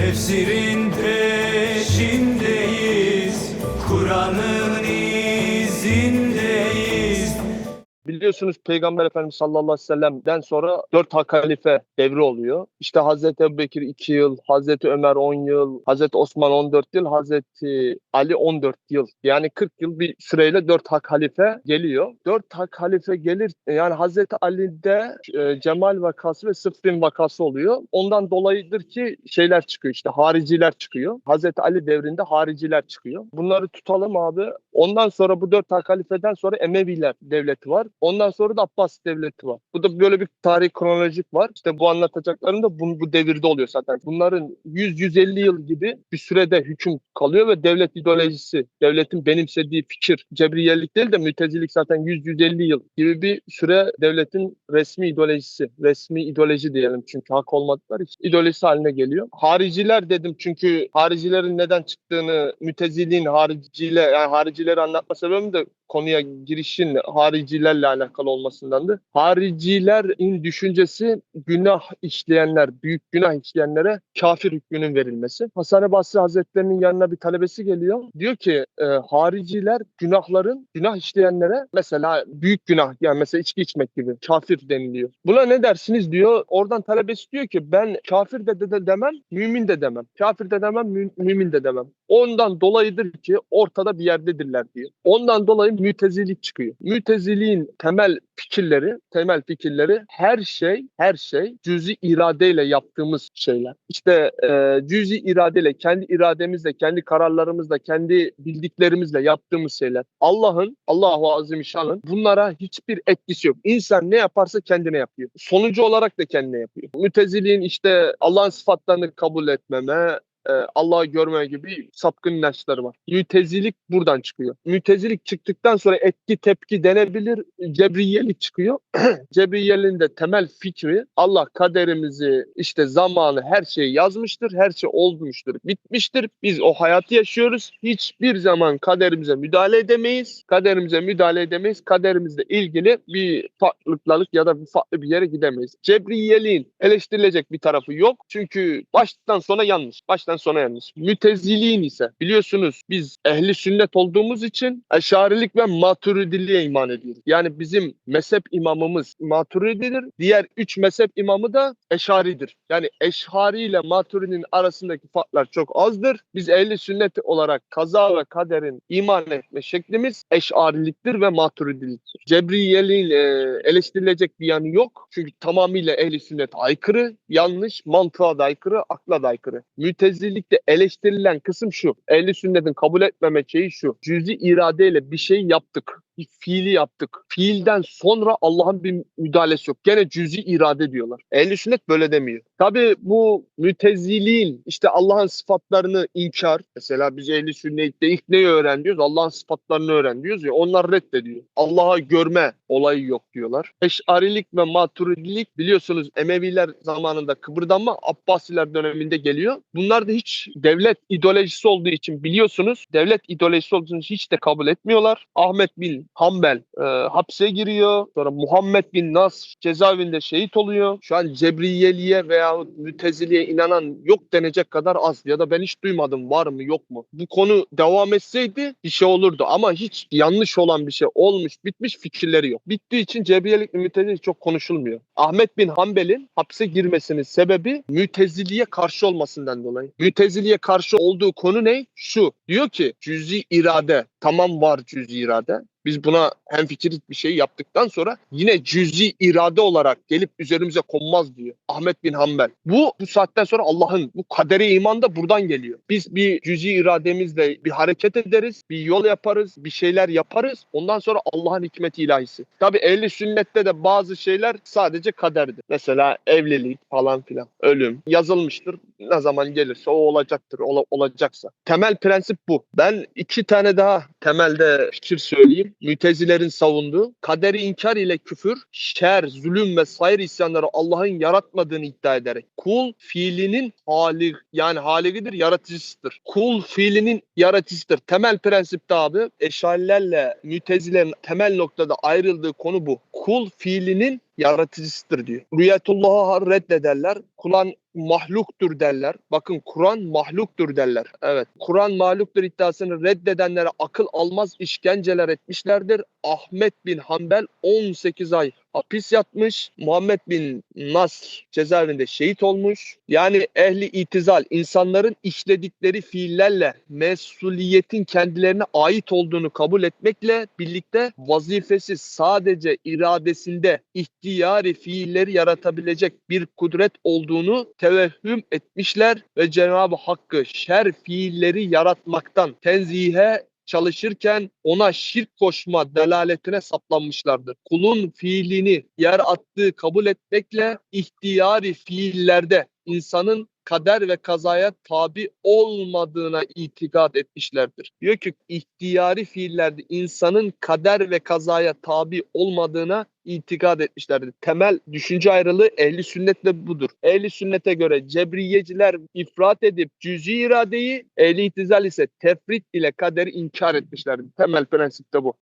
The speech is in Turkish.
Tefsirin peşindeyiz. Kur'an'ın Biliyorsunuz Peygamber Efendimiz sallallahu aleyhi ve sellem'den sonra dört halife devri oluyor. İşte Hazreti Ebubekir 2 yıl, Hazreti Ömer 10 yıl, Hazreti Osman 14 yıl, Hazreti Ali 14 yıl. Yani 40 yıl bir süreyle dört hak halife geliyor. Dört hak halife gelir yani Hazreti Ali'de e, Cemal vakası ve Sıffin vakası oluyor. Ondan dolayıdır ki şeyler çıkıyor işte hariciler çıkıyor. Hazreti Ali devrinde hariciler çıkıyor. Bunları tutalım abi. Ondan sonra bu dört halifeden sonra Emeviler devleti var. Ondan sonra da Abbas devleti var. Bu da böyle bir tarih kronolojik var. İşte bu anlatacaklarım da bu, bu devirde oluyor zaten. Bunların 100-150 yıl gibi bir sürede hüküm kalıyor ve devlet ideolojisi, devletin benimsediği fikir, cebriyelik değil de mütezilik zaten 100-150 yıl gibi bir süre devletin resmi ideolojisi, resmi ideoloji diyelim çünkü hak olmadıkları için ideolojisi haline geliyor. Hariciler dedim çünkü haricilerin neden çıktığını, müteziliğin hariciyle yani haricileri anlatma sebebim de konuya girişin haricilerle alakalı olmasındandı. Haricilerin düşüncesi günah işleyenler, büyük günah işleyenlere kafir hükmünün verilmesi. Hasan-ı Basri Hazretleri'nin yanına bir talebesi geliyor. Diyor ki e, hariciler günahların, günah işleyenlere mesela büyük günah yani mesela içki içmek gibi kafir deniliyor. Buna ne dersiniz diyor. Oradan talebesi diyor ki ben kafir de, de, de demem, mümin de demem. Kafir de demem, mü- mümin de demem. Ondan dolayıdır ki ortada bir yerdedirler diyor. Ondan dolayı mütezilik çıkıyor. Müteziliğin temel fikirleri, temel fikirleri her şey, her şey cüzi iradeyle yaptığımız şeyler. İşte e, cüzi iradeyle, kendi irademizle, kendi kararlarımızla, kendi bildiklerimizle yaptığımız şeyler. Allah'ın, Allahu Azimüşşan'ın bunlara hiçbir etkisi yok. İnsan ne yaparsa kendine yapıyor. Sonucu olarak da kendine yapıyor. Müteziliğin işte Allah'ın sıfatlarını kabul etmeme, e, Allah'ı görmeme gibi sapkın inançları var. Mütezilik buradan çıkıyor. Mütezilik çıktıktan sonra etki tepki denebilir. Cebriyelik çıkıyor. Cebriyeliğin de temel fikri Allah kaderimizi işte zamanı her şeyi yazmıştır. Her şey olmuştur. Bitmiştir. Biz o hayatı yaşıyoruz. Hiçbir zaman kaderimize müdahale edemeyiz. Kaderimize müdahale edemeyiz. Kaderimizle ilgili bir farklılık ya da bir farklı bir yere gidemeyiz. Cebriyeliğin eleştirilecek bir tarafı yok. Çünkü baştan sona yanlış. Baştan sona yanlış. Müteziliğin ise biliyorsunuz biz ehli sünnet olduğumuz için eşarilik ve maturidiliğe iman ediyoruz. Yani bizim mezhep imamımız maturididir. Diğer üç mezhep imamı da eşaridir. Yani eşari ile maturidinin arasındaki farklar çok azdır. Biz ehli sünnet olarak kaza ve kaderin iman etme şeklimiz eşariliktir ve maturidiliktir. Cebriyeliğin e, eleştirilecek bir yanı yok. Çünkü tamamıyla ehli sünnet aykırı, yanlış, mantığa da aykırı, akla da aykırı. Mütezilikte eleştirilen kısım şu. Ehli sünnetin kabul etmeme şeyi şu. Cüzi iradeyle bir şey yaptık. Bir fiili yaptık. Fiilden sonra Allah'ın bir müdahalesi yok. Gene cüzi irade diyorlar. Ehli sünnet böyle demiyor. Tabi bu müteziliğin işte Allah'ın sıfatlarını inkar. Mesela biz ehli sünnette ilk neyi öğreniyoruz? Allah'ın sıfatlarını öğreniyoruz ya. Onlar reddediyor. Allah'a görme olayı yok diyorlar. Eşarilik ve maturidilik biliyorsunuz Emeviler zamanında kıpırdanma Abbasiler döneminde geliyor. Bunlar da hiç devlet ideolojisi olduğu için biliyorsunuz devlet ideolojisi olduğu için hiç de kabul etmiyorlar. Ahmet bin Hanbel e, hapse giriyor. Sonra Muhammed bin Nas cezaevinde şehit oluyor. Şu an Cebriyeliğe veya Müteziliğe inanan yok denecek kadar az. Ya da ben hiç duymadım var mı yok mu? Bu konu devam etseydi bir şey olurdu. Ama hiç yanlış olan bir şey olmuş bitmiş fikirleri yok. Bittiği için Cebriyelik ve Mütezilik çok konuşulmuyor. Ahmet bin Hanbel'in hapse girmesinin sebebi Müteziliğe karşı olmasından dolayı. Müteziliğe karşı olduğu konu ne? Şu. Diyor ki cüzi irade. Tamam var cüzi irade. Biz buna hemfikir bir şey yaptıktan sonra yine cüzi irade olarak gelip üzerimize konmaz diyor Ahmet bin Hanbel. Bu bu saatten sonra Allah'ın bu kadere iman da buradan geliyor. Biz bir cüzi irademizle bir hareket ederiz, bir yol yaparız, bir şeyler yaparız. Ondan sonra Allah'ın hikmeti ilahisi. Tabi ehli sünnette de bazı şeyler sadece kaderdir. Mesela evlilik falan filan, ölüm yazılmıştır. Ne zaman gelirse o olacaktır, ola- olacaksa. Temel prensip bu. Ben iki tane daha temelde fikir söyleyeyim. Mütezilerin savunduğu kaderi inkar ile küfür, şer, zulüm ve sayır isyanları Allah'ın yaratmadığını iddia ederek kul fiilinin hali yani haligidir, yaratıcısıdır. Kul fiilinin yaratıcısıdır. Temel prensip de abi eşarilerle mütezilerin temel noktada ayrıldığı konu bu. Kul fiilinin yaratıcısıdır diyor. Rüyetullah'ı reddederler. Kulağın mahluktur derler. Bakın Kur'an mahluktur derler. Evet. Kur'an mahluktur iddiasını reddedenlere akıl almaz işkenceler etmişlerdir. Ahmet bin Hanbel 18 ay hapis yatmış. Muhammed bin Nasr cezaevinde şehit olmuş. Yani ehli itizal insanların işledikleri fiillerle mesuliyetin kendilerine ait olduğunu kabul etmekle birlikte vazifesi sadece iradesinde ihtiyari fiilleri yaratabilecek bir kudret olduğunu tevehhüm etmişler ve Cenab-ı Hakk'ı şer fiilleri yaratmaktan tenzihe çalışırken ona şirk koşma delaletine saplanmışlardır. Kulun fiilini yer attığı kabul etmekle ihtiyari fiillerde insanın kader ve kazaya tabi olmadığına itikad etmişlerdir. Diyor ki ihtiyari fiillerde insanın kader ve kazaya tabi olmadığına itikad etmişlerdir. Temel düşünce ayrılığı ehli sünnetle budur. Ehli sünnete göre cebriyeciler ifrat edip cüzi iradeyi, ehli itizal ise tefrit ile kaderi inkar etmişlerdir. Temel prensip de bu.